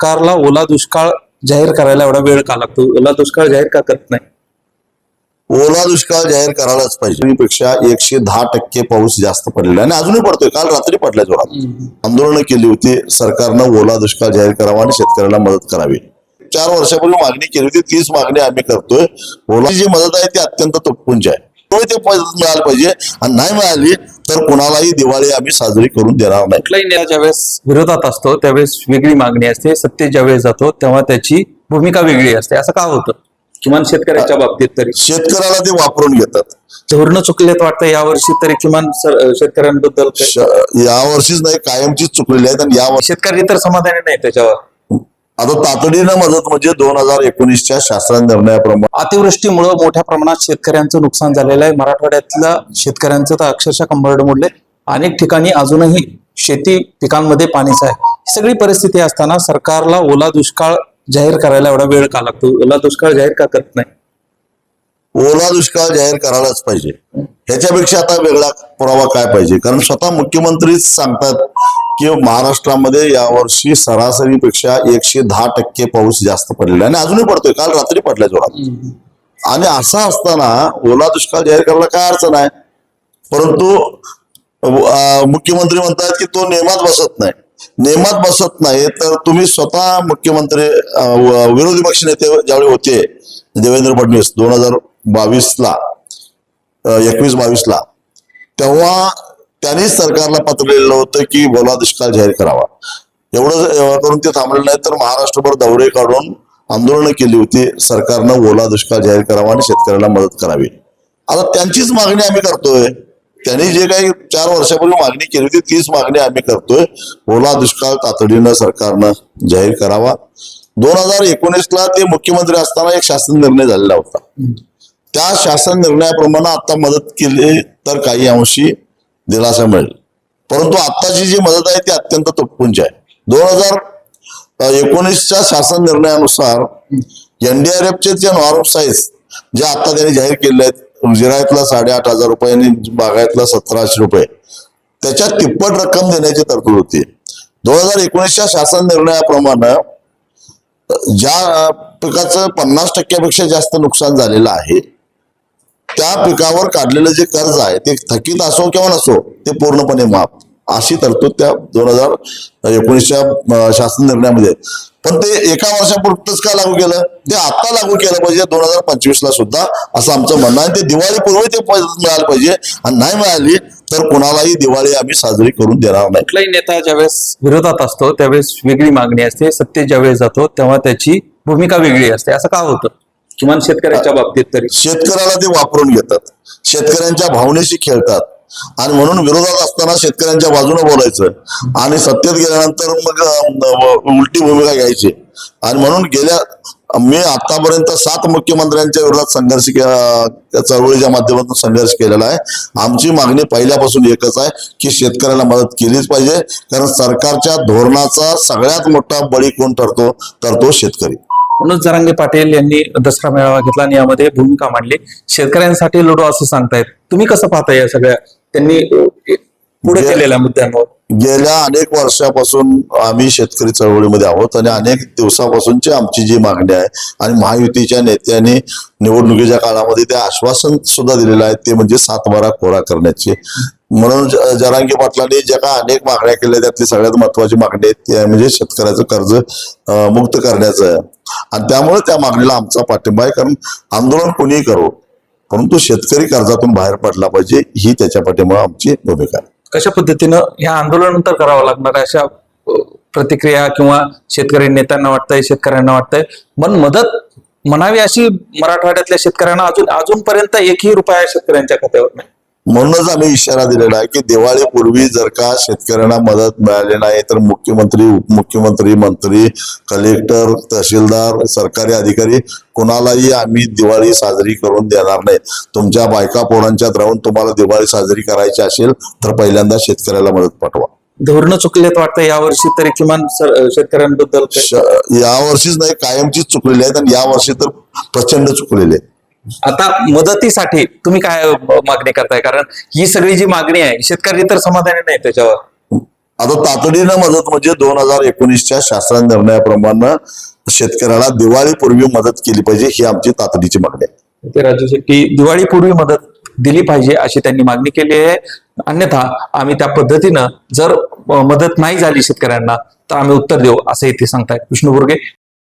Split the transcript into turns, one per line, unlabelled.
सरकारला ओला दुष्काळ जाहीर करायला एवढा वेळ का लागतो? ओला दुष्काळ जाहीर का करत नाही?
ओला दुष्काळ जाहीर करायलाच पाहिजे. पेक्षा एकशे दहा टक्के पाऊस जास्त पडलेला आणि अजूनही पडतोय. काल रात्री पडल्या जोरात. आंदोलनं केली होती. सरकारनं ओला दुष्काळ जाहीर करावा आणि शेतकऱ्याला मदत करावी. चार वर्षापूर्वी मागणी केली होती. तीच मागणी आम्ही करतोय. ओला जी मदत आहे ती अत्यंत तुटपुंज आहे. त्यामुळे ते मदत मिळायला पाहिजे. आणि नाही मिळाली तर कुणालाही दिवाळी आम्ही साजरी करून देणार नाही.
कुठलाही नेता ज्यावेळेस विरोधात असतो त्यावेळेस वेगळी मागणी असते. सत्तेत ज्यावेळेस जातो तेव्हा त्याची भूमिका वेगळी असते. असं का होतं? किमान शेतकऱ्याच्या बाबतीत तरी.
शेतकऱ्याला ते वापरून घेतात.
धोरणं चुकलेत वाटतं यावर्षी तरी किमान सर- शेतकऱ्यांबद्दल काही-
यावर्षीच नाही कायमचीच चुकलेली आहेत आणि यावर्षी
शेतकरी तर समाधानी नाही त्याच्यावर.
आता तातडीनं मदत म्हणजे दोन हजार एकोणीसच्या शासन निर्णयाप्रमाणे.
अतिवृष्टीमुळे मोठ्या प्रमाणात शेतकऱ्यांचं नुकसान झालेलं आहे. मराठवाड्यातल्या शेतकऱ्यांचं तर अक्षरशः कंबरड मोडले. अनेक ठिकाणी अजूनही शेती पिकांमध्ये पाणीच आहे. सगळी परिस्थिती असताना सरकारला ओला दुष्काळ जाहीर करायला एवढा वेळ का लागतो? ओला दुष्काळ जाहीर का करत नाही?
ओला दुष्काळ जाहीर करायलाच पाहिजे. ह्याच्यापेक्षा आता वेगळा पुरावा काय पाहिजे? कारण स्वतः मुख्यमंत्रीच सांगतात की महाराष्ट्रामध्ये यावर्षी सरासरीपेक्षा एकशे दहा टक्के पाऊस जास्त पडलेला आणि अजूनही पडतोय. काल रात्री पडल्या जोरात. आणि असं असताना ओला दुष्काळ जाहीर करायला काय अडचण आहे? परंतु मुख्यमंत्री म्हणतात की तो नियमात बसत नाही. नियमात बसत नाही तर तुम्ही स्वतः मुख्यमंत्री विरोधी पक्ष नेते ज्यावेळी होते देवेंद्र फडणवीस दोन हजार बावीसला एकवीस बावीसला तेव्हा त्यांनीच सरकारला पत्र लिहिलं होतं की बोला दुष्काळ जाहीर करावा. एवढं करून ते थांबले नाही तर महाराष्ट्रभर दौरे काढून आंदोलनं केली होती. सरकारनं ओला दुष्काळ जाहीर करावा आणि शेतकऱ्याला मदत करावी. आता त्यांचीच मागणी आम्ही करतोय. त्यांनी जे काही चार वर्षापूर्वी मागणी केली होती तीच मागणी आम्ही करतोय. ओला दुष्काळ तातडीनं सरकारनं जाहीर करावा. दोन हजार एकोणीसला ते मुख्यमंत्री असताना एक शासन निर्णय झालेला होता. त्या शासन निर्णयाप्रमाणे आता मदत केली तर काही अंशी दिलासा मिळेल. परंतु आत्ताची जी मदत आहे ती अत्यंत तुटपुंज आहे. दोन हजार एकोणीसच्या शासन निर्णयानुसार एनडीआरएफचे जे नॉर्म साईज जे आता त्यांनी जाहीर केले आहेत जिरायतला साडेआठ हजार रुपये आणि बागायतला सतराशे रुपये त्याच्यात तिप्पट रक्कम देण्याची तरतूद होती. दोन हजार एकोणीसच्या शासन निर्णयाप्रमाणे ज्या पिकाचं पन्नास टक्क्यापेक्षा जास्त नुकसान झालेलं आहे त्या पिकावर काढलेलं जे कर्ज आहे ते थकीत असो किंवा नसो ते पूर्णपणे माफ. अशी तरतूद त्या दोन हजार एकोणीसच्या शासन निर्णयामध्ये पण ते एका वर्षापुरतच का लागू केलं? ते आता लागू केलं पाहिजे दोन हजार पंचवीस ला सुद्धा असं आमचं म्हणणं आहे. ते दिवाळीपूर्वी ते मिळालं पाहिजे. आणि नाही मिळाली तर कुणालाही दिवाळी आम्ही साजरी करून देणार नाही.
कुठलाही नेता ज्यावेळेस विरोधात असतो त्यावेळेस वेगळी मागणी असते. सत्तेत ज्यावेळेस जातो तेव्हा त्याची भूमिका वेगळी असते. असं का होतं? किमान शेतकऱ्याच्या बाबतीत तरी.
शेतकऱ्याला ते वापरून घेतात. शेतकऱ्यांच्या भावनेशी खेळतात. आणि म्हणून विरोधात असताना शेतकऱ्यांच्या बाजूने बोलायचं. आणि सत्तेत गेल्यानंतर मग उलटी भूमिका घ्यायची. आणि म्हणून गेल्या मी आतापर्यंत सात मुख्यमंत्र्यांच्या विरोधात संघर्ष के- चळवळीच्या माध्यमातून संघर्ष केलेला आहे. आमची मागणी पहिल्यापासून एकच आहे की शेतकऱ्याला मदत केलीच पाहिजे. कारण सरकारच्या धोरणाचा सगळ्यात मोठा बळी कोण ठरतो? तर तो शेतकरी.
मनोज जरांगे पाटील यांनी दसरा मेळावा घेतला आणि यामध्ये भूमिका मांडली. शेतकऱ्यांसाठी लढो असं सांगतायत. तुम्ही कसं पाहता या सगळ्या? त्यांनी पुढे केलेल्या मुद्द्यांवर.
गेल्या अनेक वर्षापासून आम्ही शेतकरी चळवळीमध्ये आहोत आणि अनेक दिवसापासूनची आमची जी मागणी आहे आणि महायुतीच्या नेत्यांनी निवडणुकीच्या काळामध्ये ते आश्वासन सुद्धा दिलेलं आहे ते म्हणजे सात बारा कोरा करण्याची. म्हणून ज- जरांगे पाटलांनी ज्या काय अनेक मागण्या केल्या त्यातली सगळ्यात महत्वाची मागणी आहे ती म्हणजे शेतकऱ्याचं कर्ज मुक्त करण्याचं. आहे आणि त्यामुळे त्या मागणीला आमचा पाठिंबा आहे कारण आंदोलन कोणीही करो परंतु शेतकरी कर्जातून बाहेर पडला पाहिजे ही त्याच्या पाठिंबा आमची भूमिका आहे.
कशा पद्धतीनं ह्या आंदोलनानंतर करावं लागणार अशा प्रतिक्रिया किंवा शेतकरी नेत्यांना वाटतंय शेतकऱ्यांना वाटतंय? पण मदत म्हणावी अशी मराठवाड्यातल्या शेतकऱ्यांना अजून अजूनपर्यंत एकही रुपया शेतकऱ्यांच्या खात्यावर नाही.
म्हणूनच आम्ही इशारा दिलेला आहे की दिवाळीपूर्वी जर का शेतकऱ्यांना मदत मिळाली नाही तर मुख्यमंत्री उपमुख्यमंत्री मंत्री कलेक्टर तहसीलदार सरकारी अधिकारी कुणालाही आम्ही दिवाळी साजरी करून देणार नाही. तुमच्या बायका पोरांच्यात राहून तुम्हाला दिवाळी साजरी करायची असेल तर पहिल्यांदा शेतकऱ्याला मदत पाठवा.
धोरणं चुकलेत वाटतं यावर्षी तरी किमान शेतकऱ्यांबद्दल?
यावर्षीच नाही कायमचीच चुकलेली आहेत आणि यावर्षी तर प्रचंड चुकलेले आहेत.
आता मदतीसाठी तुम्ही काय मागणी करताय? कारण ही सगळी जी मागणी आहे शेतकरी तर समाधानी नाही त्याच्यावर.
आता तातडीनं मदत म्हणजे दोन हजार एकोणीसच्या शासन निर्णयाप्रमाणे शेतकऱ्याला दिवाळीपूर्वी मदत केली पाहिजे ही आमची तातडीची मागणी आहे.
ते राजू शेट्टी दिवाळीपूर्वी मदत दिली पाहिजे अशी त्यांनी मागणी केली आहे. अन्यथा आम्ही त्या पद्धतीनं जर मदत नाही झाली शेतकऱ्यांना तर आम्ही उत्तर देऊ असंही ते सांगतायत. विष्णू बुर्गे